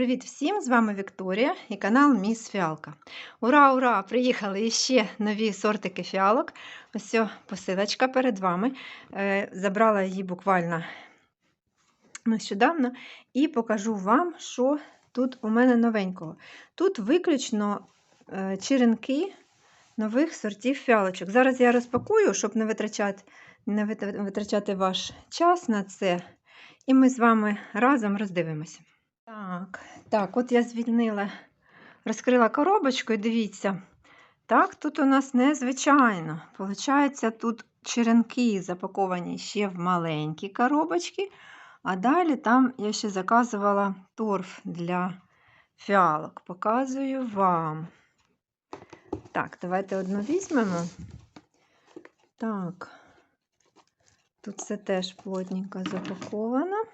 Привіт всім! З вами Вікторія і канал Міс Фіалка. Ура, ура! Приїхали іще нові сортики фіалок. Ось посилочка перед вами. Е, Забрала її буквально нещодавно і покажу вам, що тут у мене новенького. Тут виключно е, черенки нових сортів фіалочок. Зараз я розпакую, щоб не витрачати, не витрачати ваш час на це. І ми з вами разом роздивимося. Так, так, от я звільнила, розкрила коробочку і дивіться. Так, тут у нас незвичайно. Получається, тут черенки запаковані ще в маленькі коробочки, а далі там я ще заказувала торф для фіалок. Показую вам. Так, давайте одну візьмемо. Так, тут все теж плотненько запаковано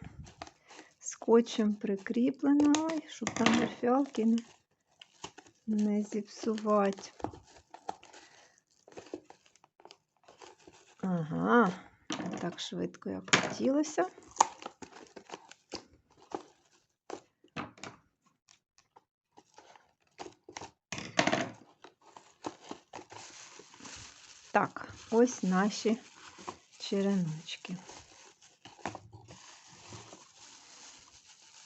скотчем прикріплено, Ой, щоб там фіалки не, не зіпсувати. Ага, так швидко, як хотілося. Так, ось наші череночки.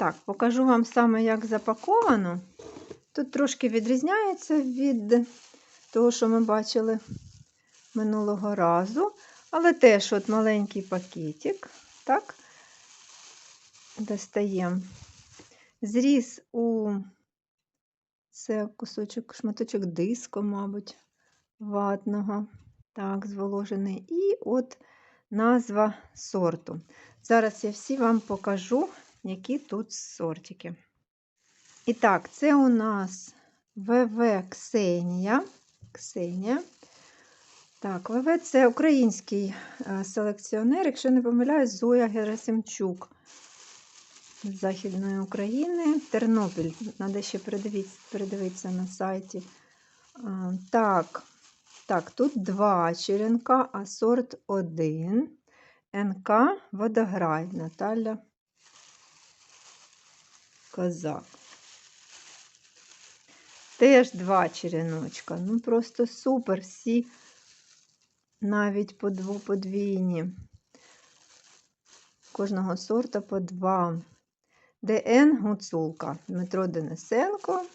Так, покажу вам саме, як запаковано. Тут трошки відрізняється від того, що ми бачили минулого разу. Але теж от маленький пакетик, так, достаємо. Зріз у це кусочок, шматочок диску, мабуть, ватного, так, зволожений. І от назва сорту. Зараз я всі вам покажу які тут сортики. І так, це у нас ВВ Ксенія. Ксенія. Так, ВВ це український е, селекціонер, якщо не помиляюсь, Зоя Герасимчук з Західної України. Тернопіль. Треба ще передивитися на сайті. Так, так, тут два черенка, а сорт один. НК Водограй Наталя козак. Теж два череночка. Ну, просто супер. Всі навіть по подвійні. Кожного сорта по два. ДН Гуцулка. Дмитро Денисенко.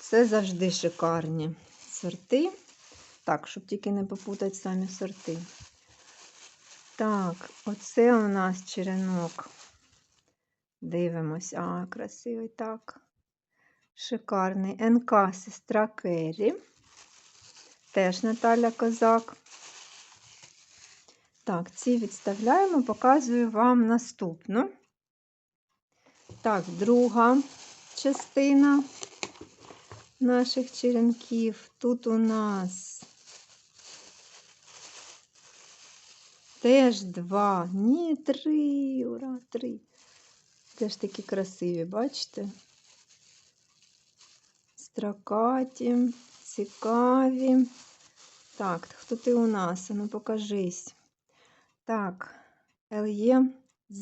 Це завжди шикарні сорти. Так, щоб тільки не попутати самі сорти. Так, оце у нас черенок Дивимось, а, красивий так. Шикарний НК сестра Керрі. Теж Наталя Козак. Так, ці відставляємо, показую вам наступну. Так, друга частина наших черенків. Тут у нас теж два, ні, три, ура, три. Теж такі красиві, бачите? Строкаті, цікаві. Так, хто ти у нас? Ну покажись. Так, Л'є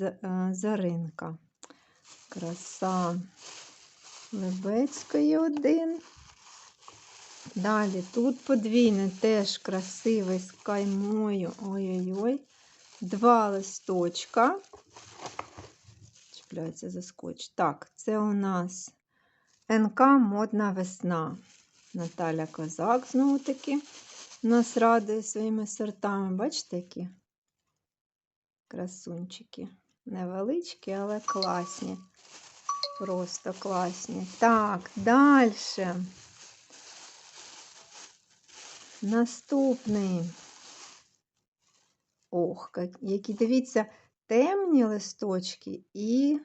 е, Заринка. Краса Лебецької один. Далі тут подвійне теж красивий з каймою. Ой-ой-ой. Два листочка чіпляється за скотч. Так, це у нас НК Модна весна. Наталя Козак, знову таки, нас радує своїми сортами. Бачите, які красунчики. Невеличкі, але класні. Просто класні. Так, далі. Наступний. Ох, які, дивіться, темні листочки і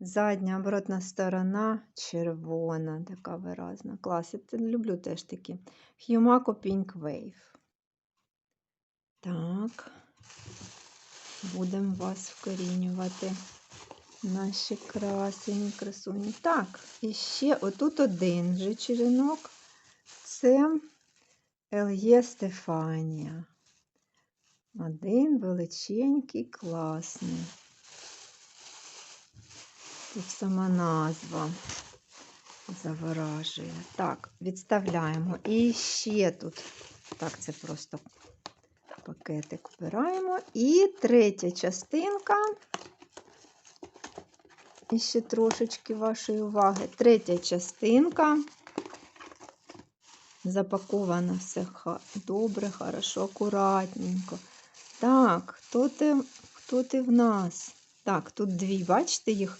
задня оборотна сторона червона, така виразна. Клас. Я люблю теж такі. Х'юмако Pink Wave. Так, будемо вас вкорінювати. Наші красені, красуні. Так, і ще отут один же черенок. Це Ельє Стефанія. Один величенький, класний. Тут сама назва заворажує. Так, відставляємо. І ще тут. Так, це просто пакетик вбираємо. І третя частинка. І ще трошечки вашої уваги. Третя частинка. Запаковано все добре, хорошо, акуратненько. Так, хто ти, хто ти в нас? Так, тут дві, бачите їх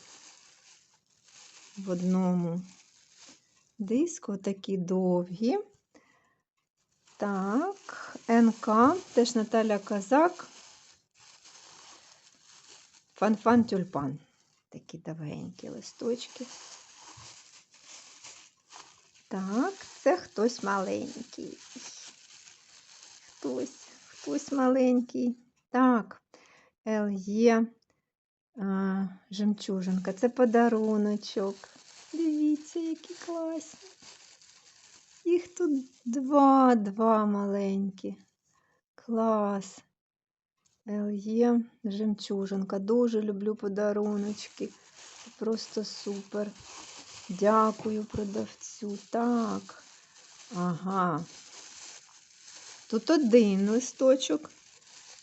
в одному диску, такі довгі. Так, НК, теж Наталя Казак. Фанфан тюльпан. Такі довгенькі листочки. Так, це хтось маленький. Хтось, хтось маленький. Так, Л'є а, жемчужинка. Це подаруночок. Дивіться, які класні. Їх тут два, два маленькі. Клас. Л'є жемчужинка. Дуже люблю подаруночки. Просто супер. Дякую продавцю. Так. Ага. Тут один листочок.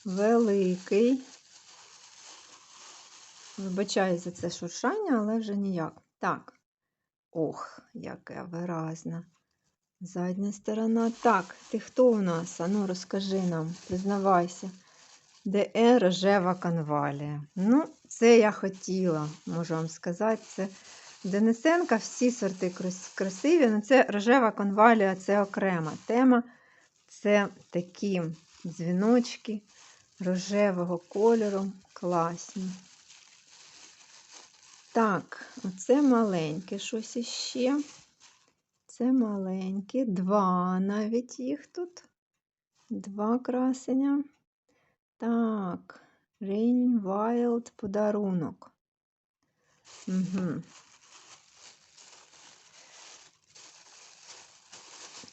Великий. Вибачаю за це шуршання, але вже ніяк. Так. Ох, яка виразна. Задня сторона. Так, ти хто у нас? Ану, розкажи нам, признавайся. ДР рожева конвалія. Ну, це я хотіла, можу вам сказати. Це Денисенка, всі сорти красиві, але це рожева конвалія, це окрема тема. Це такі дзвіночки рожевого кольору, класні. Так, оце маленьке щось іще. Це маленьке, два навіть їх тут. Два красення. Так, Rain Wild подарунок. Угу.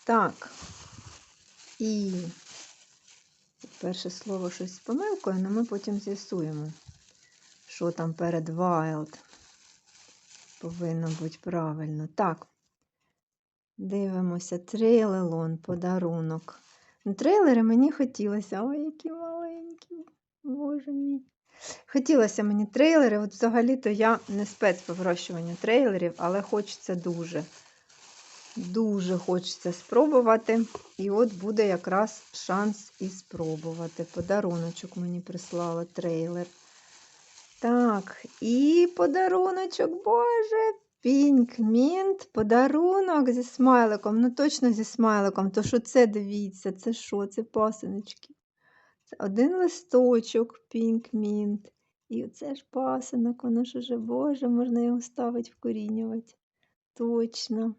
Так. І перше слово щось з помилкою, але ми потім з'ясуємо, що там перед wild повинно бути правильно. Так. Дивимося, трейлелон, подарунок. Ну, трейлери мені хотілося. Ой, які маленькі, боже мій. Хотілося мені трейлери. От взагалі-то я не спец по вирощуванню трейлерів, але хочеться дуже. Дуже хочеться спробувати. І от буде якраз шанс і спробувати. Подаруночок мені прислали трейлер. Так, і подаруночок, боже, Pink Mint, подарунок зі смайликом. Ну, точно зі смайликом. То що це, дивіться, це що? Це пасиночки. Це один листочок Pink Mint. І оце ж пасинок, воно ж уже, боже, можна його ставити вкорінювати. Точно.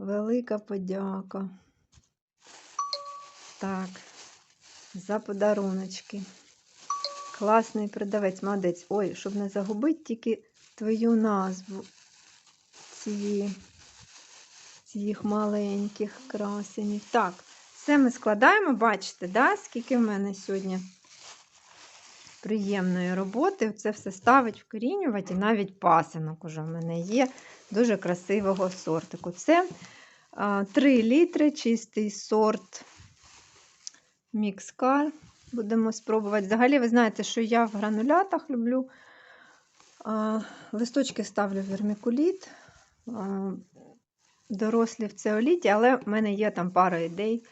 Велика подяка. Так, за подаруночки. Класний продавець, молодець. Ой, щоб не загубити тільки твою назву цієї, цих маленьких красенів. Так, все ми складаємо, бачите, да, скільки в мене сьогодні приємної роботи. Це все ставить, вкорінювати, і навіть пасинок уже в мене є дуже красивого сортику. Це а, 3 літри, чистий сорт Мікскар. Будемо спробувати. Взагалі, ви знаєте, що я в гранулятах люблю. Листочки ставлю в вермікуліт, дорослі в цеоліті, але в мене є там пара ідей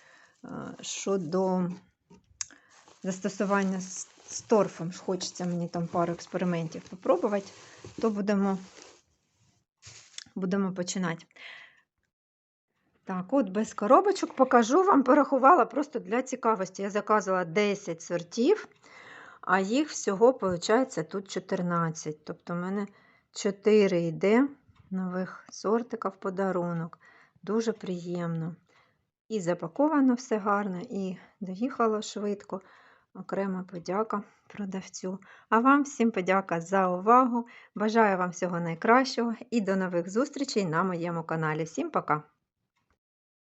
щодо застосування з, торфом. Хочеться мені там пару експериментів попробувати, то будемо, будемо починати. Так, от без коробочок покажу вам, порахувала просто для цікавості. Я заказувала 10 сортів, а їх всього, виходить, тут 14. Тобто, в мене 4 йде нових сортика в подарунок. Дуже приємно. І запаковано все гарно, і доїхало швидко. Окрема подяка продавцю. А вам всім подяка за увагу. Бажаю вам всього найкращого і до нових зустрічей на моєму каналі. Всім пока!